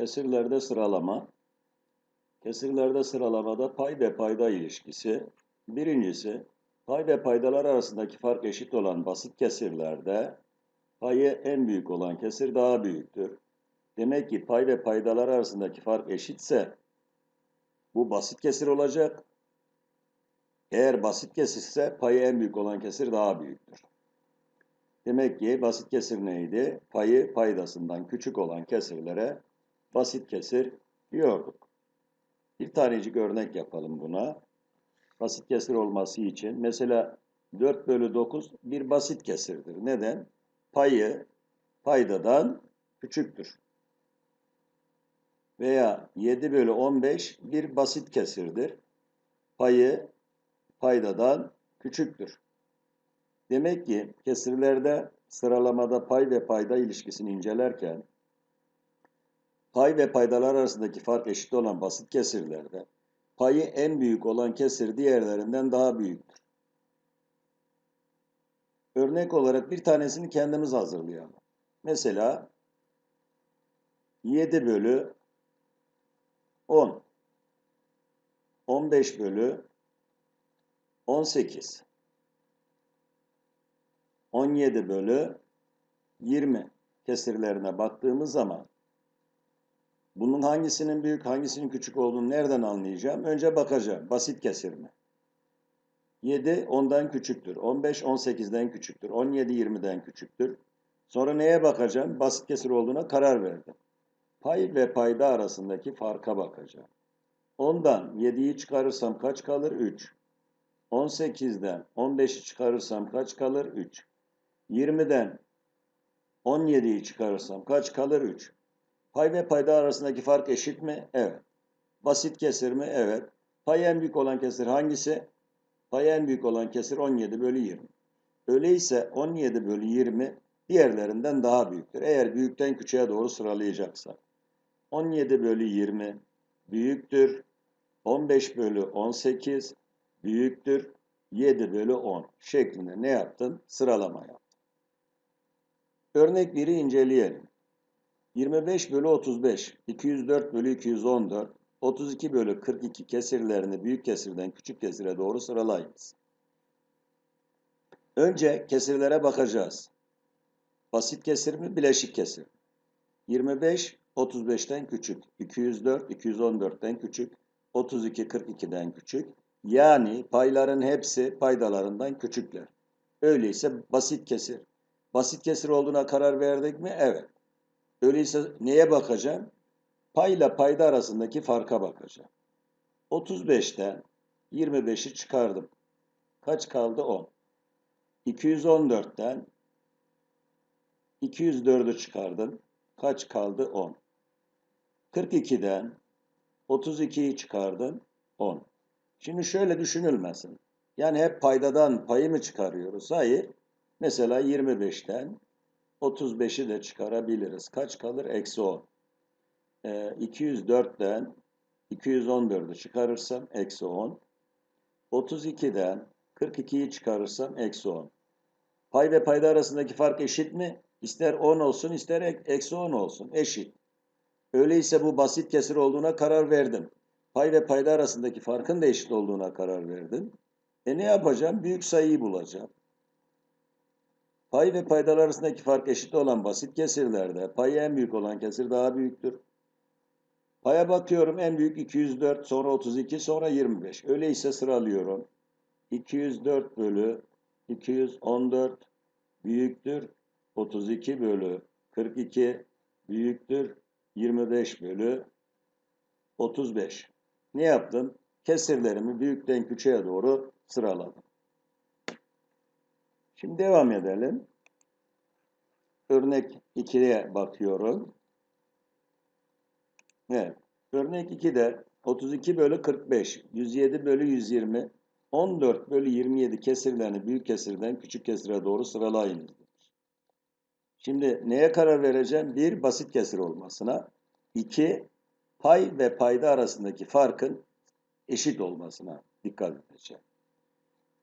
Kesirlerde sıralama. Kesirlerde sıralamada pay ve payda ilişkisi. Birincisi, pay ve paydalar arasındaki fark eşit olan basit kesirlerde payı en büyük olan kesir daha büyüktür. Demek ki pay ve paydalar arasındaki fark eşitse bu basit kesir olacak. Eğer basit kesirse payı en büyük olan kesir daha büyüktür. Demek ki basit kesir neydi? Payı paydasından küçük olan kesirlere basit kesir diyorduk. Bir tanecik örnek yapalım buna. Basit kesir olması için mesela 4 bölü 9 bir basit kesirdir. Neden? Payı paydadan küçüktür. Veya 7 bölü 15 bir basit kesirdir. Payı paydadan küçüktür. Demek ki kesirlerde sıralamada pay ve payda ilişkisini incelerken pay ve paydalar arasındaki fark eşit olan basit kesirlerde payı en büyük olan kesir diğerlerinden daha büyüktür. Örnek olarak bir tanesini kendimiz hazırlayalım. Mesela 7 bölü 10 15 bölü 18 17 bölü 20 kesirlerine baktığımız zaman bunun hangisinin büyük hangisinin küçük olduğunu nereden anlayacağım? Önce bakacağım. Basit kesir mi? 7 10'dan küçüktür. 15 18'den küçüktür. 17 20'den küçüktür. Sonra neye bakacağım? Basit kesir olduğuna karar verdim. Pay ve payda arasındaki farka bakacağım. 10'dan 7'yi çıkarırsam kaç kalır? 3. 18'den 15'i çıkarırsam kaç kalır? 3. 20'den 17'yi çıkarırsam kaç kalır? 3. Pay ve payda arasındaki fark eşit mi? Evet. Basit kesir mi? Evet. Pay en büyük olan kesir hangisi? Pay en büyük olan kesir 17 bölü 20. Öyleyse 17 bölü 20 diğerlerinden daha büyüktür. Eğer büyükten küçüğe doğru sıralayacaksak. 17 bölü 20 büyüktür. 15 bölü 18 büyüktür. 7 bölü 10 şeklinde ne yaptın? Sıralama yaptın. Örnek 1'i inceleyelim. 25 bölü 35, 204 bölü 214, 32 bölü 42 kesirlerini büyük kesirden küçük kesire doğru sıralayınız. Önce kesirlere bakacağız. Basit kesir mi, bileşik kesir? 25, 35'ten küçük, 204, 214'ten küçük, 32, 42'den küçük. Yani payların hepsi paydalarından küçükler. Öyleyse basit kesir. Basit kesir olduğuna karar verdik mi? Evet. Öyleyse neye bakacağım? Payla payda arasındaki farka bakacağım. 35'ten 25'i çıkardım. Kaç kaldı? 10. 214'ten 204'ü çıkardım. Kaç kaldı? 10. 42'den 32'yi çıkardım. 10. Şimdi şöyle düşünülmesin. Yani hep paydadan payı mı çıkarıyoruz? Hayır. Mesela 25'ten 35'i de çıkarabiliriz. Kaç kalır? Eksi 10. Ee, 204'ten 214'ü çıkarırsam eksi 10. 32'den 42'yi çıkarırsam eksi 10. Pay ve payda arasındaki fark eşit mi? İster 10 olsun ister eksi 10 olsun. Eşit. Öyleyse bu basit kesir olduğuna karar verdim. Pay ve payda arasındaki farkın da eşit olduğuna karar verdim. E ne yapacağım? Büyük sayıyı bulacağım. Pay ve paydalar arasındaki fark eşit olan basit kesirlerde payı en büyük olan kesir daha büyüktür. Paya bakıyorum en büyük 204, sonra 32, sonra 25. Öyleyse sıralıyorum. 204 bölü 214 büyüktür. 32 bölü 42 büyüktür. 25 bölü 35. Ne yaptım? Kesirlerimi büyükten küçüğe doğru sıraladım. Şimdi devam edelim. Örnek 2'ye bakıyorum. Evet. Örnek 2'de 32 bölü 45, 107 bölü 120, 14 bölü 27 kesirlerini büyük kesirden küçük kesire doğru sıralayınız. Şimdi neye karar vereceğim? Bir, basit kesir olmasına. iki pay ve payda arasındaki farkın eşit olmasına dikkat edeceğim.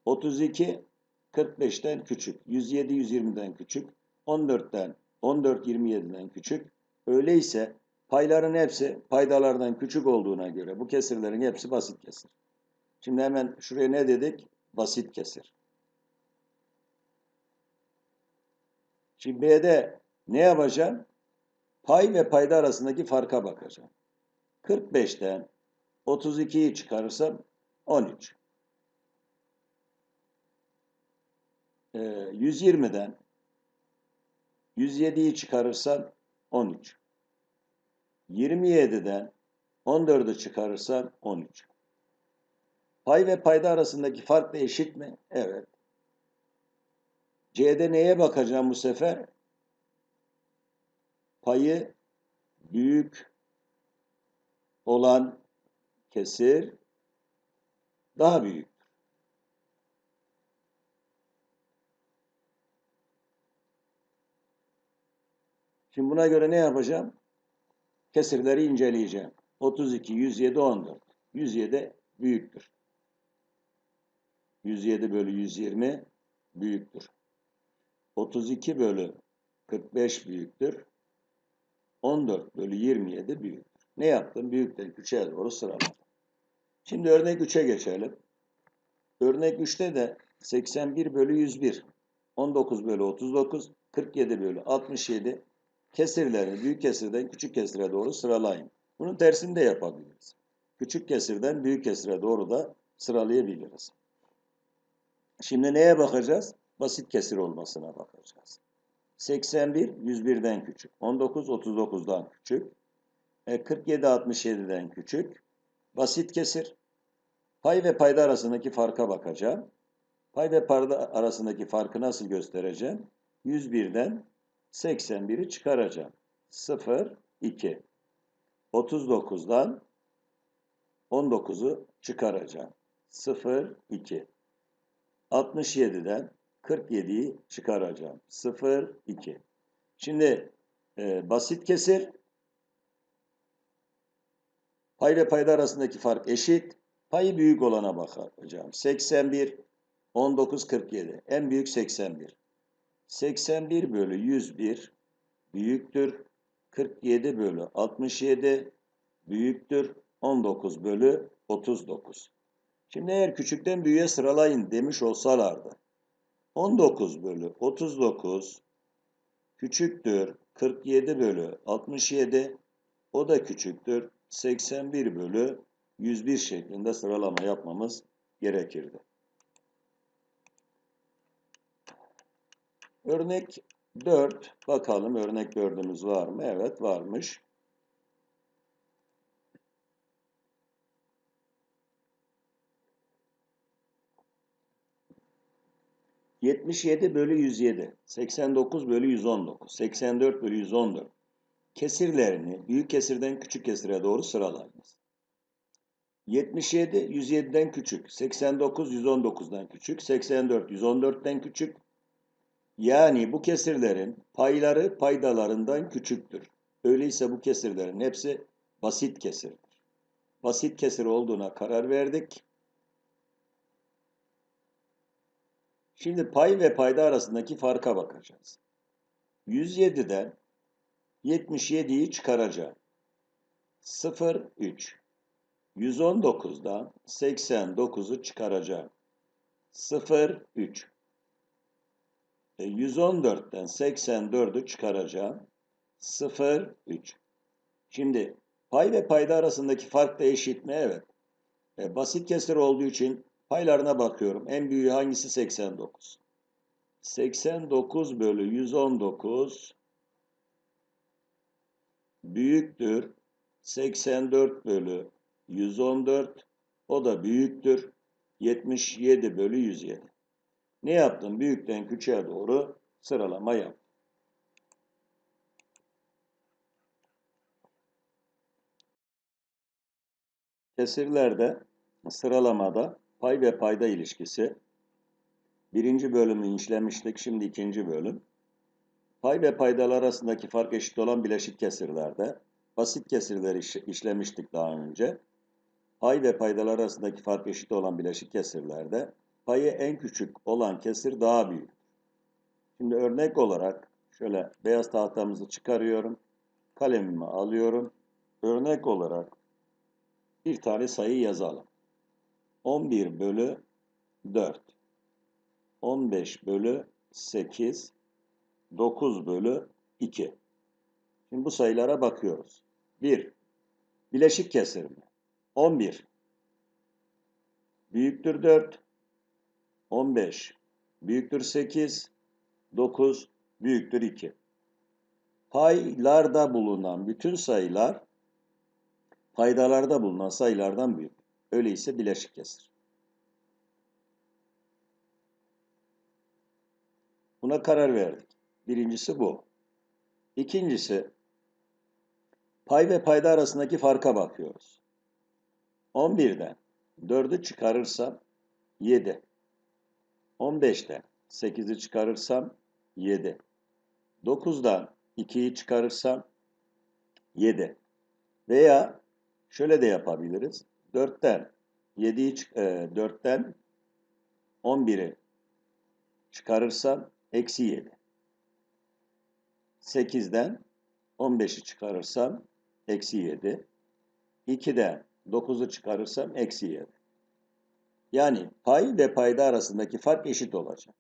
32, 45'ten küçük, 107 120'den küçük, 14'ten 14 27'den küçük. Öyleyse Payların hepsi paydalardan küçük olduğuna göre bu kesirlerin hepsi basit kesir. Şimdi hemen şuraya ne dedik? Basit kesir. Şimdi B'de ne yapacağım? Pay ve payda arasındaki farka bakacağım. 45'ten 32'yi çıkarırsam 13. Ee, 120'den 107'yi çıkarırsam 13. 27'den 14'ü çıkarırsam 13. Pay ve payda arasındaki fark da eşit mi? Evet. C'de neye bakacağım bu sefer? Payı büyük olan kesir daha büyük. Şimdi buna göre ne yapacağım? Kesirleri inceleyeceğim. 32, 107, 14. 107 büyüktür. 107 bölü 120 büyüktür. 32 bölü 45 büyüktür. 14 bölü 27 büyüktür. Ne yaptım? Büyükten küçüğe doğru sıraladım. Şimdi örnek 3'e geçelim. Örnek 3'te de 81 bölü 101, 19 bölü 39, 47 bölü 67 kesirlerini büyük kesirden küçük kesire doğru sıralayın. Bunun tersini de yapabiliriz. Küçük kesirden büyük kesire doğru da sıralayabiliriz. Şimdi neye bakacağız? Basit kesir olmasına bakacağız. 81 101'den küçük, 19 39'dan küçük, 47 67'den küçük, basit kesir. Pay ve payda arasındaki farka bakacağım. Pay ve payda arasındaki farkı nasıl göstereceğim? 101'den 81'i çıkaracağım. 0, 2. 39'dan 19'u çıkaracağım. 0, 2. 67'den 47'yi çıkaracağım. 0, 2. Şimdi e, basit kesir. Pay ve payda arasındaki fark eşit. Payı büyük olana bakacağım. 81, 19, 47. En büyük 81. 81 bölü 101 büyüktür. 47 bölü 67 büyüktür. 19 bölü 39. Şimdi eğer küçükten büyüğe sıralayın demiş olsalardı. 19 bölü 39 küçüktür 47 bölü 67 o da küçüktür 81 bölü 101 şeklinde sıralama yapmamız gerekirdi. Örnek 4. Bakalım örnek 4'ümüz var mı? Evet varmış. Yetmiş yedi bölü yüz yedi, seksen dokuz bölü yüz on dokuz, seksen dört bölü yüz on dört. Kesirlerini büyük kesirden küçük kesire doğru sıralayınız. 77 107'den küçük, 89 119'dan küçük, 84 114'ten küçük, yani bu kesirlerin payları paydalarından küçüktür. Öyleyse bu kesirlerin hepsi basit kesirdir. Basit kesir olduğuna karar verdik. Şimdi pay ve payda arasındaki farka bakacağız. 107'den 77'yi çıkaracağım. 0, 3. 119'dan 89'u çıkaracağım. 0, 3. 114'ten 84'ü çıkaracağım. 0, 3. Şimdi pay ve payda arasındaki fark da eşit mi? Evet. E, basit kesir olduğu için paylarına bakıyorum. En büyüğü hangisi? 89. 89 bölü 119 büyüktür. 84 bölü 114 o da büyüktür. 77 bölü 107. Ne yaptım? Büyükten küçüğe doğru sıralama yaptım. Kesirlerde sıralamada pay ve payda ilişkisi birinci bölümü işlemiştik. Şimdi ikinci bölüm. Pay ve paydalar arasındaki fark eşit olan bileşik kesirlerde basit kesirleri işlemiştik daha önce. Pay ve paydalar arasındaki fark eşit olan bileşik kesirlerde payı en küçük olan kesir daha büyük. Şimdi örnek olarak şöyle beyaz tahtamızı çıkarıyorum. Kalemimi alıyorum. Örnek olarak bir tane sayı yazalım. 11 bölü 4. 15 bölü 8. 9 bölü 2. Şimdi bu sayılara bakıyoruz. 1. Bileşik kesir mi? 11. Büyüktür 4. 15. Büyüktür 8. 9. Büyüktür 2. Paylarda bulunan bütün sayılar paydalarda bulunan sayılardan büyük. Öyleyse bileşik kesir. Buna karar verdik. Birincisi bu. İkincisi pay ve payda arasındaki farka bakıyoruz. 11'den 4'ü çıkarırsam 7. 15'ten 8'i çıkarırsam 7. 9'dan 2'yi çıkarırsam 7. Veya şöyle de yapabiliriz. 4'ten 7'yi çık- e, 4'ten 11'i çıkarırsam eksi 7. 8'den 15'i çıkarırsam eksi 7. 2'den 9'u çıkarırsam eksi 7. Yani pay ve payda arasındaki fark eşit olacak.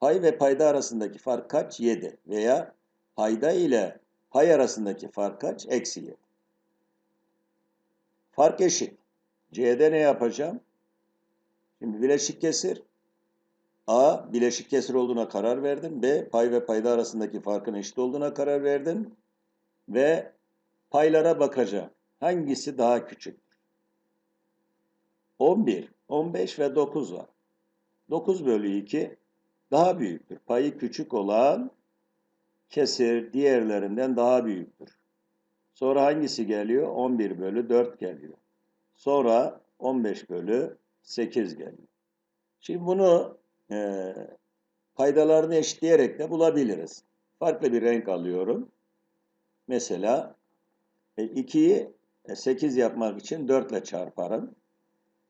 Pay ve payda arasındaki fark kaç? 7. Veya payda ile pay arasındaki fark kaç? Eksi 7. Fark eşit. C'de ne yapacağım? Şimdi bileşik kesir. A bileşik kesir olduğuna karar verdim. B pay ve payda arasındaki farkın eşit olduğuna karar verdim. Ve paylara bakacağım. Hangisi daha küçük? 11, 15 ve 9 var. 9 bölü 2 daha büyüktür. Payı küçük olan kesir diğerlerinden daha büyüktür. Sonra hangisi geliyor? 11 bölü 4 geliyor. Sonra 15 bölü 8 geliyor. Şimdi bunu e, paydalarını eşitleyerek de bulabiliriz. Farklı bir renk alıyorum. Mesela e, 2'yi 8 yapmak için 4 ile çarparım.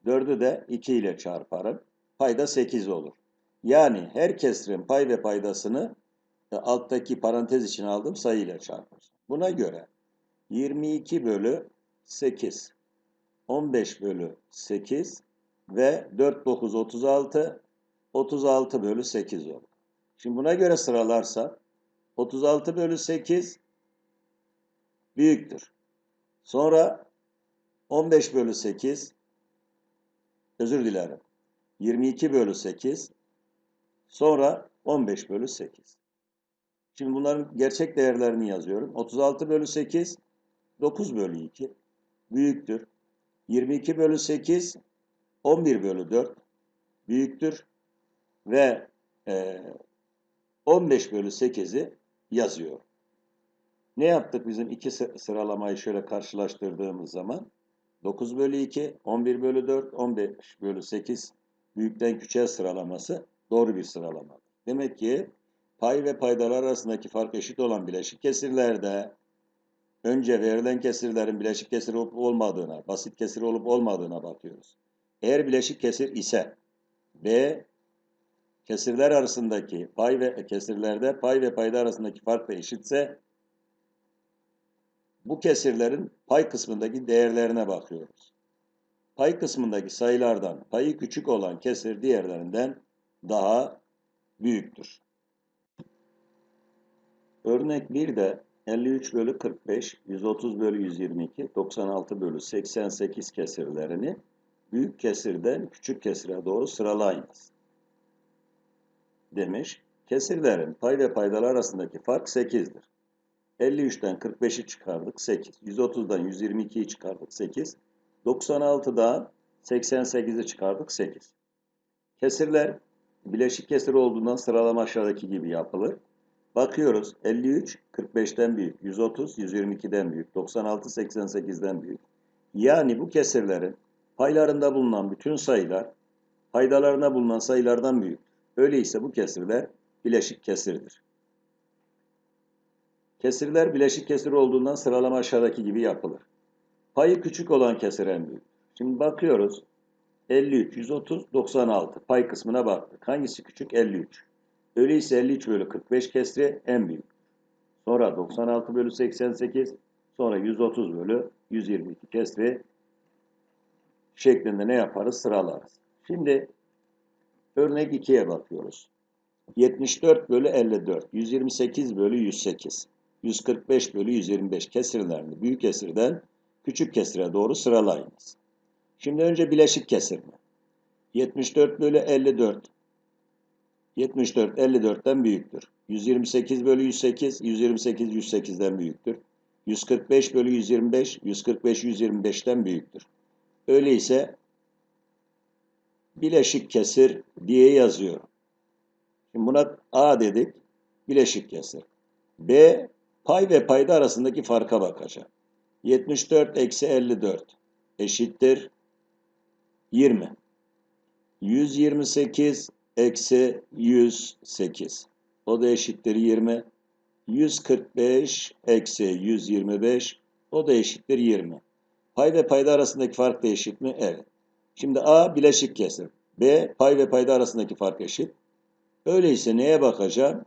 4'ü de 2 ile çarparım. Payda 8 olur. Yani her kesirin pay ve paydasını e, alttaki parantez için aldığım sayı ile çarpar. Buna göre 22 bölü 8, 15 bölü 8 ve 4, 9, 36, 36 bölü 8 olur. Şimdi buna göre sıralarsak 36 bölü 8 büyüktür. Sonra 15 bölü 8 özür dilerim. 22 bölü 8 sonra 15 bölü 8. Şimdi bunların gerçek değerlerini yazıyorum. 36 bölü 8 9 bölü 2 büyüktür. 22 bölü 8 11 bölü 4 büyüktür. Ve e, 15 bölü 8'i yazıyor. Ne yaptık bizim iki sıralamayı şöyle karşılaştırdığımız zaman? 9 bölü 2, 11 bölü 4, 15 bölü 8 büyükten küçüğe sıralaması doğru bir sıralama. Demek ki pay ve paydalar arasındaki fark eşit olan bileşik kesirlerde önce verilen kesirlerin bileşik kesir olup olmadığına, basit kesir olup olmadığına bakıyoruz. Eğer bileşik kesir ise B kesirler arasındaki pay ve kesirlerde pay ve payda arasındaki fark da eşitse bu kesirlerin pay kısmındaki değerlerine bakıyoruz. Pay kısmındaki sayılardan payı küçük olan kesir diğerlerinden daha büyüktür. Örnek 1'de 53 bölü 45, 130 bölü 122, 96 bölü 88 kesirlerini büyük kesirden küçük kesire doğru sıralayınız. Demiş, kesirlerin pay ve paydalar arasındaki fark 8'dir. 53'ten 45'i çıkardık 8. 130'dan 122'yi çıkardık 8. 96'dan 88'i çıkardık 8. Kesirler bileşik kesir olduğundan sıralama aşağıdaki gibi yapılır. Bakıyoruz 53 45'ten büyük, 130 122'den büyük, 96 88'den büyük. Yani bu kesirlerin paylarında bulunan bütün sayılar paydalarında bulunan sayılardan büyük. Öyleyse bu kesirler bileşik kesirdir. Kesirler bileşik kesir olduğundan sıralama aşağıdaki gibi yapılır. Payı küçük olan kesir en büyük. Şimdi bakıyoruz. 53, 130, 96. Pay kısmına baktık. Hangisi küçük? 53. Öyleyse 53 bölü 45 kesri en büyük. Sonra 96 bölü 88. Sonra 130 bölü 122 kesri şeklinde ne yaparız? Sıralarız. Şimdi örnek 2'ye bakıyoruz. 74 bölü 54, 128 bölü 108, 145 bölü 125 kesirlerini büyük kesirden küçük kesire doğru sıralayınız. Şimdi önce bileşik kesir mi? 74 bölü 54, 74 54'ten büyüktür. 128 bölü 108, 128 108'den büyüktür. 145 bölü 125, 145 125'ten büyüktür. Öyleyse bileşik kesir diye yazıyorum. Şimdi buna A dedik, bileşik kesir. B, pay ve payda arasındaki farka bakacağım. 74 eksi 54 eşittir 20. 128 eksi 108. O da eşittir 20. 145 eksi 125. O da eşittir 20. Pay ve payda arasındaki fark da eşit mi? Evet. Şimdi A bileşik kesir. B pay ve payda arasındaki fark eşit. Öyleyse neye bakacağım?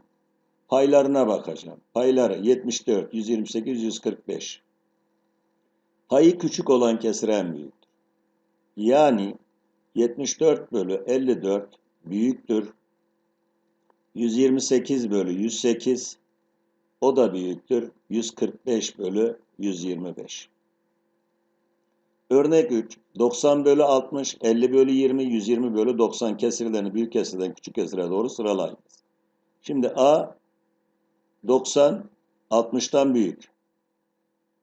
Paylarına bakacağım. Payları 74, 128, 145. Payı küçük olan kesir en büyüktür. Yani 74 bölü 54 büyüktür. 128 bölü 108 o da büyüktür. 145 bölü 125. Örnek 3. 90 bölü 60, 50 bölü 20, 120 bölü 90 kesirlerini büyük kesirden küçük kesire doğru sıralayınız. Şimdi A 90 60'tan büyük.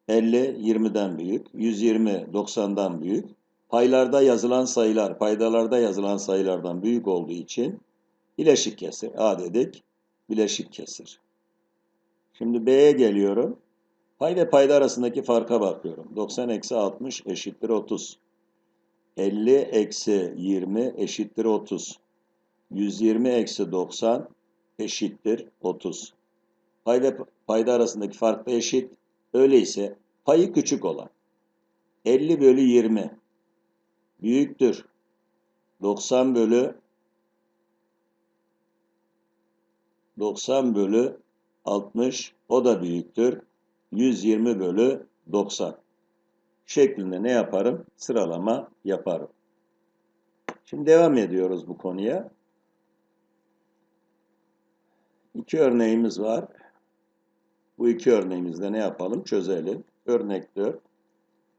50 20'den büyük. 120 90'dan büyük. Paylarda yazılan sayılar, paydalarda yazılan sayılardan büyük olduğu için bileşik kesir. A dedik. Bileşik kesir. Şimdi B'ye geliyorum. Pay ve payda arasındaki farka bakıyorum. 90 eksi 60 eşittir 30. 50 eksi 20 eşittir 30. 120 eksi 90 eşittir 30. Pay ve payda arasındaki fark da eşit. Öyleyse payı küçük olan 50 bölü 20 büyüktür. 90 bölü 90 bölü 60 o da büyüktür. 120 bölü 90 şeklinde ne yaparım? Sıralama yaparım. Şimdi devam ediyoruz bu konuya. İki örneğimiz var. Bu iki örneğimizde ne yapalım? Çözelim. Örnek 4.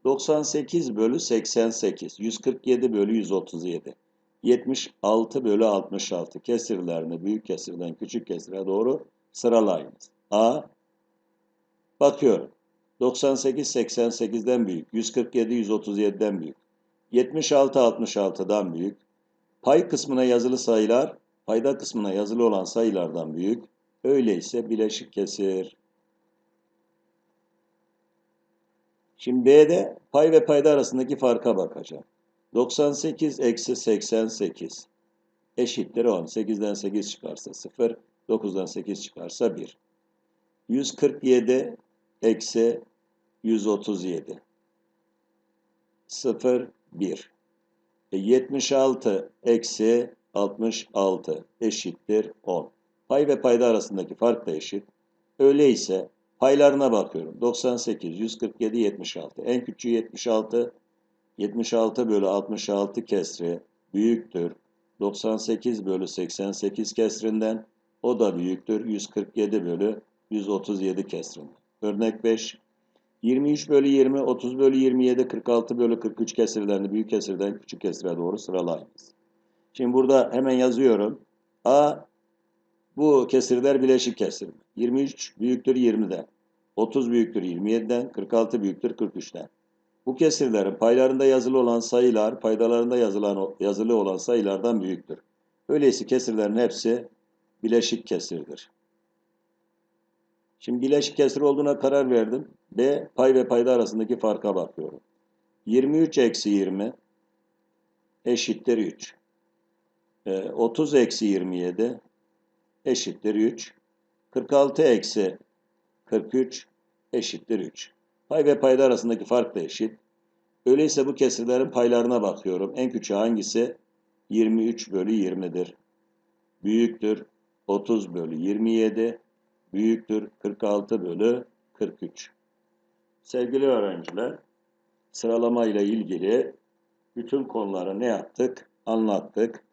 98 bölü 88, 147 bölü 137, 76 bölü 66 kesirlerini büyük kesirden küçük kesire doğru sıralayınız. A. Bakıyorum. 98 88'den büyük, 147 137'den büyük, 76 66'dan büyük. Pay kısmına yazılı sayılar, payda kısmına yazılı olan sayılardan büyük. Öyleyse bileşik kesir. Şimdi B'de pay ve payda arasındaki farka bakacağım. 98 eksi 88 eşittir 10. 8'den 8 çıkarsa 0, 9'dan 8 çıkarsa 1. 147 eksi 137 0, 1. E 76 eksi 66 eşittir 10. Pay ve payda arasındaki fark da eşit. Öyleyse Paylarına bakıyorum. 98, 147, 76. En küçüğü 76. 76 bölü 66 kesri büyüktür. 98 bölü 88 kesrinden. O da büyüktür. 147 bölü 137 kesrinden. Örnek 5. 23 bölü 20, 30 bölü 27, 46 bölü 43 kesirlerini büyük kesirden küçük kesire doğru sıralayınız. Şimdi burada hemen yazıyorum. A bu kesirler bileşik kesir. 23 büyüktür 20'den. 30 büyüktür 27'den. 46 büyüktür 43'ten. Bu kesirlerin paylarında yazılı olan sayılar, paydalarında yazılan, yazılı olan sayılardan büyüktür. Öyleyse kesirlerin hepsi bileşik kesirdir. Şimdi bileşik kesir olduğuna karar verdim. B, pay ve payda arasındaki farka bakıyorum. 23 eksi 20 eşittir 3. 30 eksi 27 eşittir 3. 46 eksi 43 eşittir 3. Pay ve payda arasındaki fark da eşit. Öyleyse bu kesirlerin paylarına bakıyorum. En küçüğü hangisi? 23 bölü 20'dir. Büyüktür 30 bölü 27. Büyüktür 46 bölü 43. Sevgili öğrenciler, sıralama ile ilgili bütün konuları ne yaptık? Anlattık.